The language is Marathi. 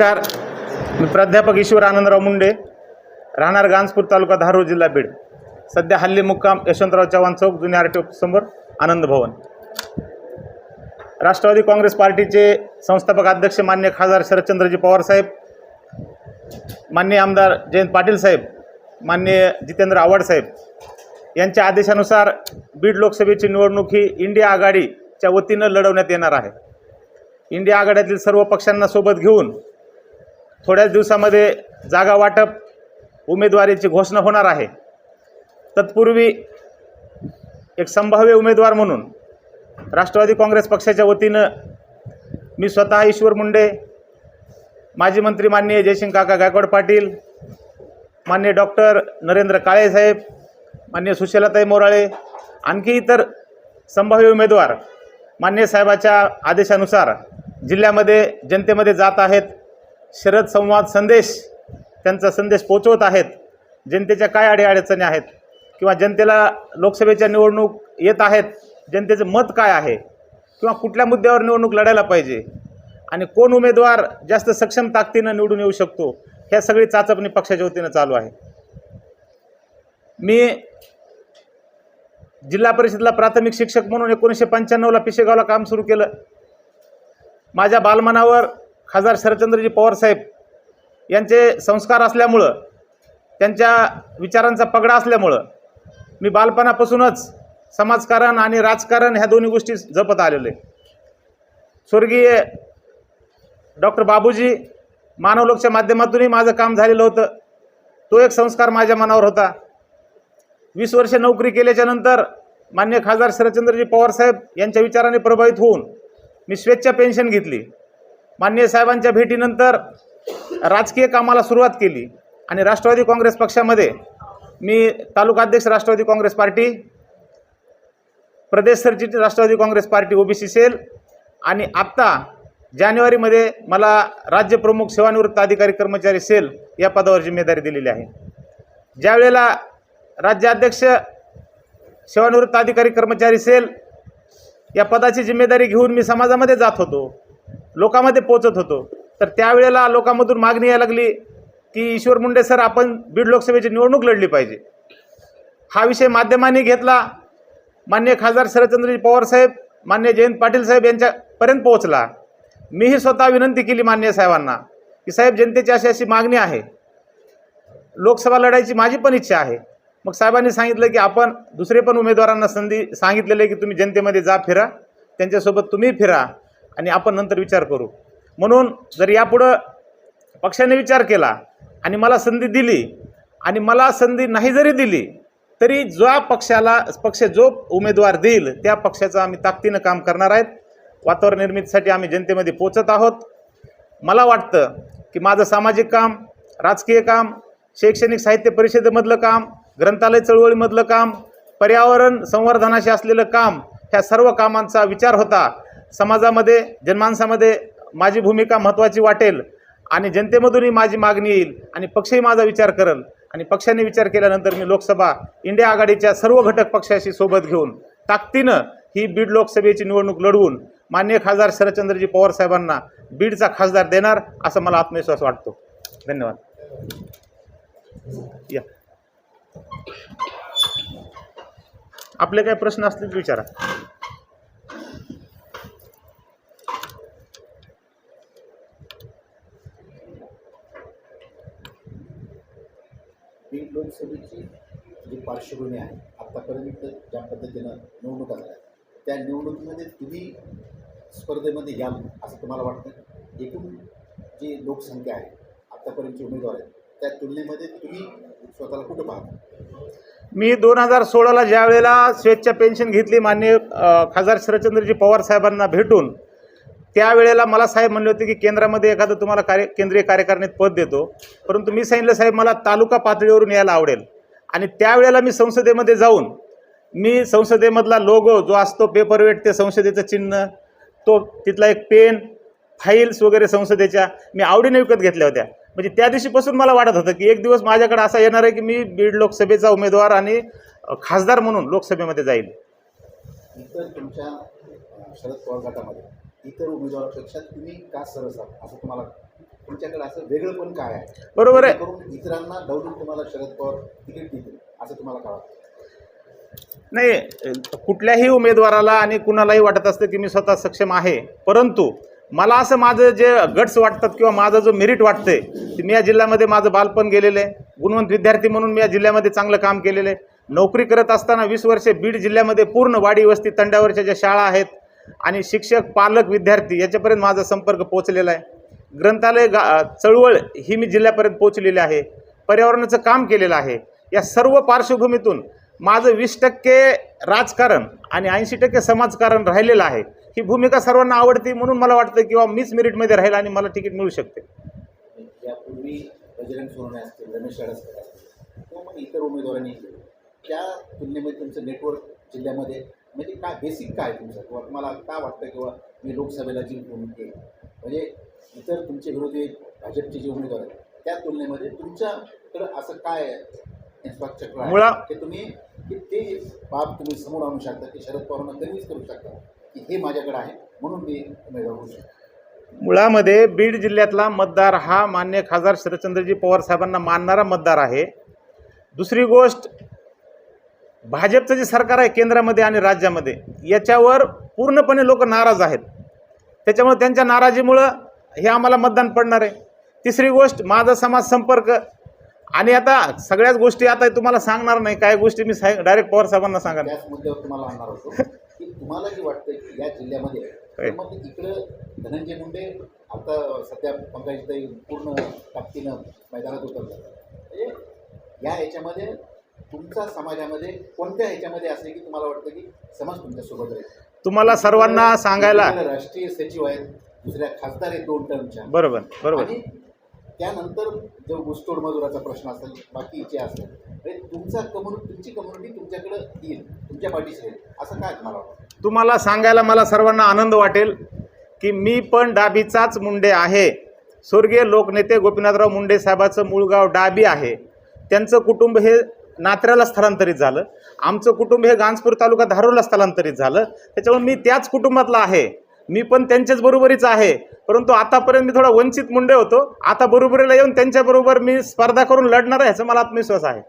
नमस्कार. मी प्राध्यापक ईश्वर आनंदराव मुंडे राहणार गांजपूर तालुका धारूर जिल्हा बीड. सध्या हल्ली मुक्काम यशवंतराव चव्हाण चौक जुन्या आर टी समोर आनंद भवन. राष्ट्रवादी काँग्रेस पार्टीचे संस्थापक अध्यक्ष मान्य खासदार शरदचंद्रजी पवारसाहेब मान्य आमदार जयंत पाटील साहेब मान्य जितेंद्र आव्हाड साहेब यांच्या आदेशानुसार बीड लोकसभेची निवडणूक ही इंडिया आघाडीच्या वतीनं लढवण्यात येणार आहे. इंडिया आघाड्यातील सर्व पक्षांना सोबत घेऊन थोड्याच दिवसामध्ये जागा वाटप उमेदवारीची घोषणा होणार आहे. तत्पूर्वी एक संभाव्य उमेदवार म्हणून राष्ट्रवादी काँग्रेस पक्षाच्या वतीनं मी स्वतः ईश्वर मुंडे माजी मंत्री माननीय जयसिंग काका गायकवाड पाटील मान्य डॉक्टर नरेंद्र काळेसाहेब मान्य सुशीलाताई मोराळे आणखी इतर संभाव्य उमेदवार मान्य साहेबाच्या आदेशानुसार जिल्ह्यामध्ये जनतेमध्ये जात आहेत. शरद संवाद संदेश त्यांचा संदेश पोचवत आहेत. जनतेच्या काय अडीअडचणी आहेत? किंवा जनतेला लोकसभेच्या निवडणूक येत आहेत जनतेचं मत काय आहे? किंवा कुठल्या मुद्द्यावर निवडणूक लढायला पाहिजे? आणि कोण उमेदवार जास्त सक्षम ताकदीनं निवडून येऊ शकतो? ह्या सगळी चाचपणी पक्षाच्या वतीनं चालू आहे. मी जिल्हा परिषदला प्राथमिक शिक्षक म्हणून एकोणीसशे पंच्याण्णवला पिशेगावला काम सुरू केलं. माझ्या बालमनावर खासदार शरदचंद्रजी पवारसाहेब यांचे संस्कार असल्यामुळं त्यांच्या विचारांचा पगडा असल्यामुळं मी बालपणापासूनच समाजकारण आणि राजकारण ह्या दोन्ही गोष्टी जपत आलेलो आहे स्वर्गीय डॉक्टर बाबूजी मानवलोकच्या माध्यमातूनही माझं काम झालेलं होतं. तो एक संस्कार माझ्या मनावर होता. वीस वर्ष नोकरी केल्याच्यानंतर मान्य खासदार शरदचंद्रजी पवारसाहेब यांच्या विचाराने प्रभावित होऊन मी स्वेच्छा पेन्शन घेतली. मान्य साहेबांच्या भेटीनंतर राजकीय कामाला सुरुवात केली आणि राष्ट्रवादी काँग्रेस पक्षामध्ये मी तालुकाध्यक्ष राष्ट्रवादी काँग्रेस पार्टी प्रदेश सरचिटणीस Rashtravadi Congress party OBC cell आणि आत्ता जानेवारीमध्ये मला राज्यप्रमुख सेवानिवृत्त अधिकारी कर्मचारी सेल या पदावर जिम्मेदारी दिलेली आहे. ज्यावेळेला राज्याध्यक्ष सेवानिवृत्त अधिकारी कर्मचारी सेल या पदाची जिम्मेदारी घेऊन मी समाजामध्ये जात होतो लोकांमध्ये पोचत होतो. तर त्यावेळेला लोकांमधून मागणी यायला लागली की ईश्वर मुंडे सर आपण बीड लोकसभेची निवडणूक लढली पाहिजे. हा विषय माध्यमांनी घेतला. मान्य खासदार शरदचंद्रजी पवारसाहेब मान्य जयंत पाटील साहेब यांच्यापर्यंत पोहोचला. मीही स्वतः विनंती केली मान्य साहेबांना की साहेब जनतेची अशी अशी मागणी आहे. लोकसभा लढायची माझी पण इच्छा आहे. मग साहेबांनी सांगितलं की आपण दुसरे पण उमेदवारांना संधी सांगितलेलं आहे की तुम्ही जनतेमध्ये जा फिरा. त्यांच्यासोबत तुम्ही फिरा. आणि आपण नंतर विचार करू. म्हणून जर यापुढं पक्षाने विचार केला आणि मला संधी दिली आणि मला संधी नाही जरी दिली तरी ज्या पक्षाला पक्ष जो उमेदवार देईल त्या पक्षाचं आम्ही ताकदीनं काम करणार आहेत. वातावरण निर्मितीसाठी आम्ही जनतेमध्ये पोचत आहोत. मला वाटतं की माझं सामाजिक काम राजकीय काम शैक्षणिक साहित्य परिषदेमधलं काम ग्रंथालय चळवळीमधलं काम पर्यावरण संवर्धनाशी असलेलं काम ह्या सर्व कामांचा विचार होता. समाजामध्ये जनमानसामध्ये माझी भूमिका महत्त्वाची वाटेल आणि जनतेमधूनही माझी मागणी येईल आणि पक्षही माझा विचार करेल. आणि पक्षाने विचार केल्यानंतर मी लोकसभा इंडिया आघाडीच्या सर्व घटक पक्षाशी सोबत घेऊन ताकदीनं ही बीड लोकसभेची निवडणूक लढवून मान्य खासदार शरदचंद्रजी पवार साहेबांना बीडचा खासदार देणार असं मला आत्मविश्वास वाटतो. धन्यवाद. या. आपले काही प्रश्न असतील विचारा. बीड लोकसभेची जी पार्श्वभूमी आहे आत्तापर्यंत ज्या पद्धतीनं निवडणुका झाल्या त्या निवडणुकीमध्ये तुम्ही स्पर्धेमध्ये घ्याल असं तुम्हाला वाटतं एकूण जी लोकसंख्या आहे आत्तापर्यंतचे उमेदवार आहेत त्या तुलनेमध्ये तुम्ही स्वतःला कुठं पाहता? मी दोन हजार सोळाला ज्या वेळेला स्वेच्छा पेन्शन घेतली मान्य खासदार शरदचंद्रजी पवार साहेबांना भेटून त्यावेळेला मला साहेब म्हणले होते की केंद्रामध्ये एखादं तुम्हाला कार्य केंद्रीय कार्यकारिणीत पद देतो. परंतु मी सांगितलं साहेब मला तालुका पातळीवरून यायला आवडेल. आणि त्यावेळेला मी संसदेमध्ये जाऊन मी संसदेमधला लोगो जो असतो पेपरवेट ते संसदेचं चिन्ह तो तिथला एक पेन फाईल्स वगैरे संसदेच्या मी आवडीने विकत घेतल्या होत्या. म्हणजे त्या दिवशीपासून मला वाटत होतं की एक दिवस माझ्याकडे असा येणार आहे की मी बीड लोकसभेचा उमेदवार आणि खासदार म्हणून लोकसभेमध्ये जाईल. तुमच्या शरद पवार गटामध्ये. इतर उमेदवारापेक्षा तुम्ही का सरस आहात? असं तुम्हाला तुमच्याकडे असं वेगळं पण काय आहे? बरोबर आहे. करून इतरांना डावलून तुम्हाला शरद पवार तिकीट देतील असं तुम्हाला काय वाटतं? नाही कुठल्याही उमेदवाराला आणि कुणालाही वाटत असतं की मी स्वतः सक्षम आहे. परंतु मला असं माझं जे गट्स वाटतात किंवा माझं जो मेरिट वाटतंय की मी या जिल्ह्यामध्ये माझं बालपण गेलेलं आहे गुणवंत विद्यार्थी म्हणून मी या जिल्ह्यामध्ये चांगलं काम केलेलं आहे. नोकरी करत असताना वीस वर्षे बीड जिल्ह्यामध्ये पूर्ण वाडी वस्ती तंड्यावरच्या ज्या शाळा आहेत आणि शिक्षक पालक विद्यार्थी याच्यापर्यंत माझा संपर्क पोचलेला आहे. ग्रंथालय गा चळवळ ही मी जिल्ह्यापर्यंत पोचलेली आहे. पर्यावरणाचं काम केलेलं आहे. या सर्व पार्श्वभूमीतून माझं वीस टक्के राजकारण आणि ऐंशी टक्के समाजकारण राहिलेलं आहे. ही भूमिका सर्वांना आवडते म्हणून मला वाटतं किंवा मीच मेरिटमध्ये राहील आणि मला तिकीट मिळू शकते. यापूर्वी बजरंग सोनवणे असतील रमेश असतील किंवा मग इतर उमेदवारांनी त्या तुलनेमध्ये तुमचं नेटवर्क जिल्ह्यामध्ये म्हणजे काय बेसिक काय तुमचं? किंवा तुम्हाला काय वाटतं किंवा मी लोकसभेला जिंकून येईल म्हणजे इतर तुमचे विरोधी भाजपचे जे उमेदवार आहेत त्या तुलनेमध्ये तुमच्याकडं असं काय इन्फ्रास्ट्रक्चर मुळा- की तुम्ही की ते बाब तुम्ही समोर आणू शकता की शरद पवारांना कन्व्हिन्स करू शकता की हे माझ्याकडे आहे म्हणून मी उमेदवार होऊ शकतो. मुळामध्ये बीड जिल्ह्यातला मतदार हा मान्य खासदार शरदचंद्रजी पवार साहेबांना मानणारा मतदार आहे. दुसरी गोष्ट भाजपचं जे सरकार आहे केंद्रामध्ये आणि राज्यामध्ये याच्यावर पूर्णपणे लोक नाराज आहेत. त्याच्यामुळे त्यांच्या नाराजीमुळं हे आम्हाला मतदान पडणार आहे. तिसरी गोष्ट माझा समाज संपर्क. आणि आता सगळ्याच गोष्टी आता तुम्हाला सांगणार नाही काय गोष्टी मी साहेब डायरेक्ट पवार साहेबांना मुद्द्यावर तुम्हाला आणणार होतो. की तुम्हाला जे वाटतं की या जिल्ह्यामध्ये? मग इकडं धनंजय मुंडे आता सध्या पंकजताई पूर्ण ताकदीनं मैदानात उतरतात. म्हणजे या ह्याच्यामध्ये तुमचा समाजामध्ये कोणत्या ह्याच्यामध्ये असेल की तुम्हाला वाटतं की समाज तुमच्यासोबत राहील? तुम्हाला सर्वांना सांगायला राष्ट्रीय सचिव आहेत दुसऱ्या खासदार आहेत दोन टर्मच्या बरोबर बरोबर. आणि त्यानंतर जो ऊसतोड मजुराचा प्रश्न असेल बाकीचे असेल म्हणजे तुमचा कम्युनिटी तुमची कम्युनिटी तुमच्याकडे येईल तुमच्या पाठीशी राहील. असं काय तुम्हाला वाटतं? तुम्हाला सांगायला मला सर्वांना आनंद वाटेल की मी पण डाबीचाच मुंडे आहे. स्वर्गीय लोकनेते गोपीनाथराव मुंडे साहेबाचं मूळ गाव डाबी आहे. त्यांचं कुटुंब हे नात्र्याला स्थलांतरित झालं. आमचं कुटुंब हे गांजपूर तालुका धारूरला स्थलांतरित झालं. त्याच्यामुळे मी त्याच कुटुंबातला आहे. मी पण त्यांच्याच बरोबरीच आहे. परंतु आतापर्यंत मी थोडा वंचित मुंडे होतो. आता बरोबरीला येऊन त्यांच्याबरोबर मी स्पर्धा करून लढणार आहे ह्याचा मला आत्मविश्वास आहे.